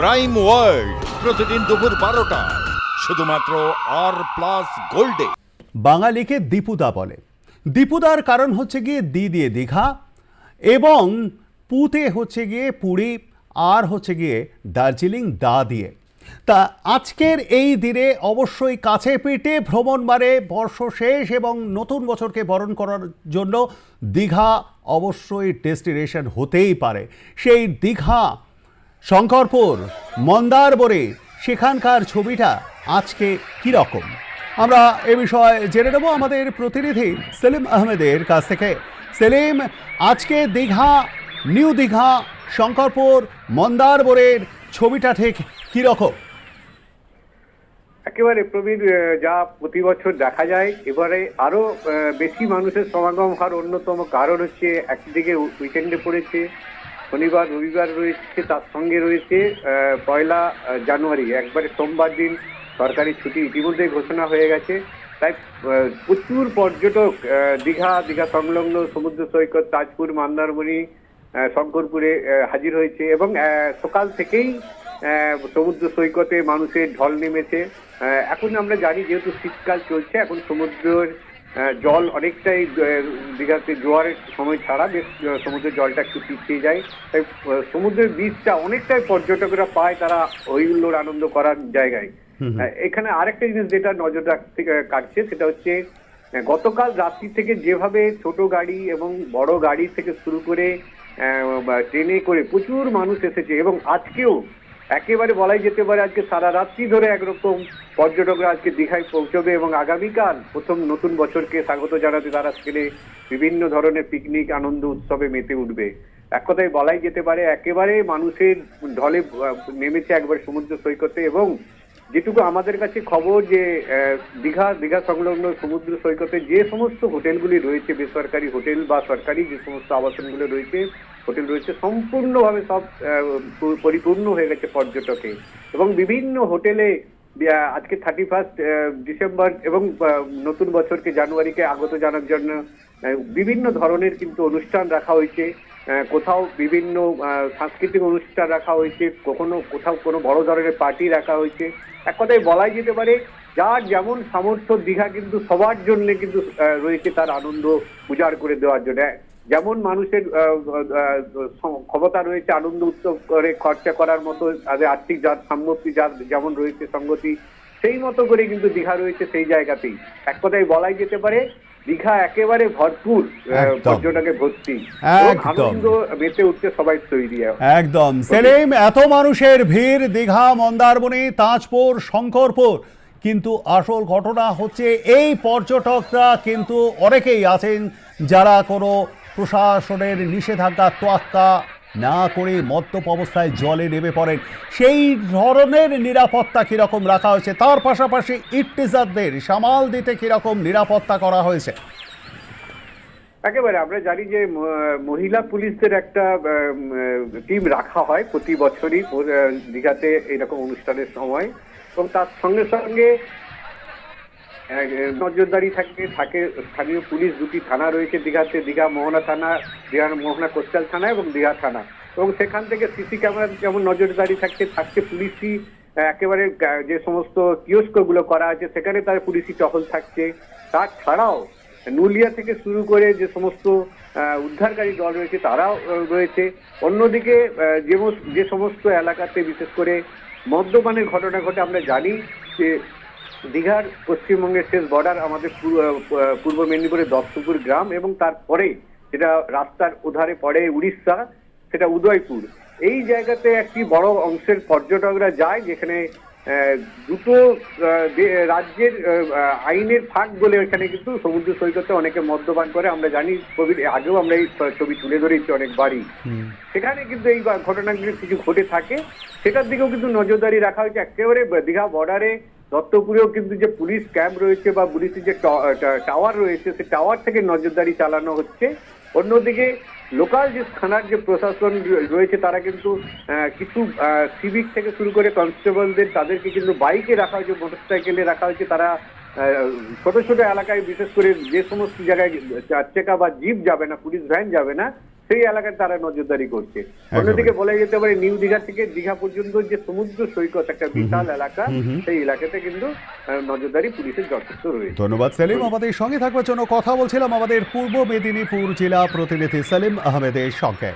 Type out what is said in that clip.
Crime world প্রতিদিন দুপুর বারোটা। শুধুমাত্র আর প্লাস গোল্ডে বাঙালিকে দীপুদা বলে। দীপুদার কারণ হচ্ছে গিয়ে দি দিয়ে দীঘা, এবং পুতে হচ্ছে গিয়ে পুরী, আর হচ্ছে গিয়ে দার্জিলিং দা দিয়ে। তা আজকের এই দিনে অবশ্যই কাছে পিঠে ভ্রমণ মানে বর্ষ শেষ এবং নতুন বছরকে বরণ করার জন্য দীঘা অবশ্যই ডেস্টিনেশন হতেই পারে। সেই দীঘা শঙ্করপুর মন্দারবরে সেখানকার ছবিটা আজকে কী রকম আমরা এ বিষয়ে জেনে নেব আমাদের প্রতিনিধি সেলিম আহমেদের কাছ থেকে। সেলিম, আজকে দীঘা, নিউ দীঘা, শঙ্করপুর মন্দারবরের ছবিটা ঠিক কী রকম একেবারে প্রবীর যা প্রতি বছর দেখা যায়, এবারে আরও বেশি মানুষের সমাগম হওয়ার অন্যতম কারণ হচ্ছে, একদিকে উইকেন্ডে পড়েছে শনিবার, রবিবার রয়েছে, তার সঙ্গে রয়েছে পয়লা জানুয়ারি। একবারে সোমবার দিন সরকারি ছুটি ইতিমধ্যেই ঘোষণা হয়ে গেছে। তাই প্রচুর পর্যটক দীঘা দীঘা সংলগ্ন সমুদ্র সৈকত, তাজপুর, মন্দারমণি শঙ্করপুরে হাজির হয়েছে এবং সকাল থেকেই সমুদ্র সৈকতে মানুষের ঢল নেমেছে। এখন আমরা জানি যেহেতু শীতকাল চলছে, এখন সমুদ্রের জল অনেকটাই দীঘাতে জোয়ারের সময় ছাড়া বেশ সমুদ্রের জলটা একটু পিছিয়ে যায়। তাই সমুদ্রের বীজটা অনেকটাই পর্যটকরা পায় তারা ওই হুল্লোড় আনন্দ করার জায়গায়। এখানে আরেকটা জিনিস যেটা নজর রাখতে কাটছে সেটা হচ্ছে গতকাল রাত্রি থেকে যেভাবে ছোট গাড়ি এবং বড় গাড়ি থেকে শুরু করে আহ, ট্রেনে করে প্রচুর মানুষ এসেছে এবং আজকেও একেবারে বলাই যেতে পারে আজকে সারা রাত্রি ধরে একরকম পর্যটকরা আজকে দীঘায় পৌঁছবে এবং আগামীকাল প্রথম নতুন বছরকে স্বাগত জানাতে তারা সেখানে বিভিন্ন ধরনের পিকনিক আনন্দ উৎসবে মেতে উঠবে। এক কথায় বলাই যেতে পারে একেবারে মানুষের ঢলে নেমেছে একবার সমুদ্র সৈকতে এবং যেটুকু আমাদের কাছে খবর যে দীঘা দীঘা সংলগ্ন সমুদ্র সৈকতে যে সমস্ত হোটেলগুলি রয়েছে, বেসরকারি হোটেল বা সরকারি যে সমস্ত আবাসনগুলো রয়েছে হোটেল রয়েছে, সম্পূর্ণভাবে সব পরিপূর্ণ হয়ে গেছে পর্যটকে। এবং বিভিন্ন হোটেলে আজকে থার্টি ফার্স্ট ডিসেম্বর এবং নতুন বছরকে জানুয়ারিকে আগত জানার জন্য বিভিন্ন ধরনের কিন্তু অনুষ্ঠান রাখা হয়েছে। কোথাও বিভিন্ন সাংস্কৃতিক অনুষ্ঠান রাখা হয়েছে, কখনো কোথাও কোনো বড় ধরনের পার্টি রাখা হয়েছে। এক কথায় বলাই যেতে পারে, যার যেমন সামর্থ্য, দীঘা কিন্তু সবার জন্য কিন্তু রয়েছে তার আনন্দ উজাড় করে দেওয়ার জন্য। যেমন মানুষের ক্ষমতা রয়েছে আনন্দ উৎসব করে খরচা করার মতো তাদের আর্থিক যার সামর্থ্য যার যেমন রয়েছে সঙ্গতি সেই মতো করে কিন্তু দীঘা রয়েছে সেই জায়গাতেই। এক কথায় বলাই যেতে পারে দীঘা একেবারে ভরপুর পর্যটকে ভর্তি। আনন্দ মেতে উঠতে সবাই তৈরি একদম। সেলিম এত মানুষের ভিড় দীঘা মন্দারমণি তাজপুর শঙ্করপুর। কিন্তু আসল ঘটনা হচ্ছে এই পর্যটকরা কিন্তু অনেকেই আছেন যারা কোনো প্রশাসনের নিষেধাজ্ঞা তোয়াক্কা না করে মদ্যপ অবস্থায় জলে নেমে পড়েন। সেই ধরনের নিরাপত্তা কীরকম রাখা হয়েছে? তার পাশাপাশি ইটটিজারদের সামাল দিতে কীরকম নিরাপত্তা করা হয়েছে? একেবারে আমরা জানি যে মহিলা পুলিশদের একটা টিম রাখা হয় প্রতি বছরই দীঘাতে এরকম অনুষ্ঠানের সময়। এবং তার সঙ্গে সঙ্গে নজরদারি থাকে থাকে স্থানীয় পুলিশ, দুটি থানা রয়েছে, দীঘাতে দীঘা মোহনা থানা দীঘা মোহনা কোস্টাল থানা এবং দীঘা থানা। এবং সেখান থেকে সিসি ক্যামেরা যেমন নজরদারি থাকছে থাকছে পুলিশি একেবারে যে সমস্ত কিয়স্কগুলো করা আছে, সেখানে তার পুলিশি টহল থাকছে। তাছাড়াও নুলিয়া থেকে শুরু করে যে সমস্ত উদ্ধারকারী দল রয়েছে, তারাও রয়েছে। অন্যদিকে যে সমস্ত এলাকাতে বিশেষ করে মদ্যপানের ঘটনা ঘটে, আমরা জানি যে দীঘার পশ্চিমবঙ্গের শেষ বর্ডার আমাদের পূর্ব মেদিনীপুরের দত্তপুর গ্রাম এবং তারপরে যেটা রাস্তার ওধারে পড়ে উড়িষ্যা সেটা উদয়পুর। এই জায়গাতে একটি বড় অংশের পর্যটকরা যায় যেখানে দুটো রাজ্যের আইনের ফাঁক বলে এখানে কিন্তু সমুদ্র সৈকতে অনেকে মদ্যপান করে। আমরা জানি কোভিড আগেও আমরা এই ছবি তুলে ধরেছি অনেকবারই। সেখানে কিন্তু এই ঘটনাগুলি কিছু ঘটে থাকে। সেটার দিকেও কিন্তু নজরদারি রাখা হয়েছে। একেবারে দীঘা বর্ডারে দত্তপুরেও কিন্তু যে পুলিশ ক্যাম্প রয়েছে বা পুলিশের যে টাওয়ার রয়েছে, সে টাওয়ার থেকে নজরদারি চালানো হচ্ছে। অন্যদিকে লোকাল যে থানার যে প্রশাসন রয়েছে, তারা কিন্তু কিছু সিভিক থেকে শুরু করে কনস্টেবলদের তাদেরকে কিন্তু বাইকে রাখা হয়েছে মোটরসাইকেলে রাখা হয়েছে। তারা ছোট ছোট এলাকায় বিশেষ করে যে সমস্ত জায়গায় চার চাকা বা জিপ যাবে না, পুলিশ ভ্যান যাবে না সেই এলাকায় তারা নজরদারি করছে। অন্যদিকে বলা যেতে পারে নিউ দীঘা থেকে দীঘা পর্যন্ত যে সমুদ্র সৈকত একটা বিশাল এলাকা সেই এলাকাতে কিন্তু নজরদারি পুলিশের যথেষ্ট রয়েছে। ধন্যবাদ সেলিম। আমাদের সঙ্গে থাকবার জন্য কথা বলছিলাম আমাদের পূর্ব মেদিনীপুর জেলা প্রতিনিধি সেলিম আহমেদের সঙ্গে।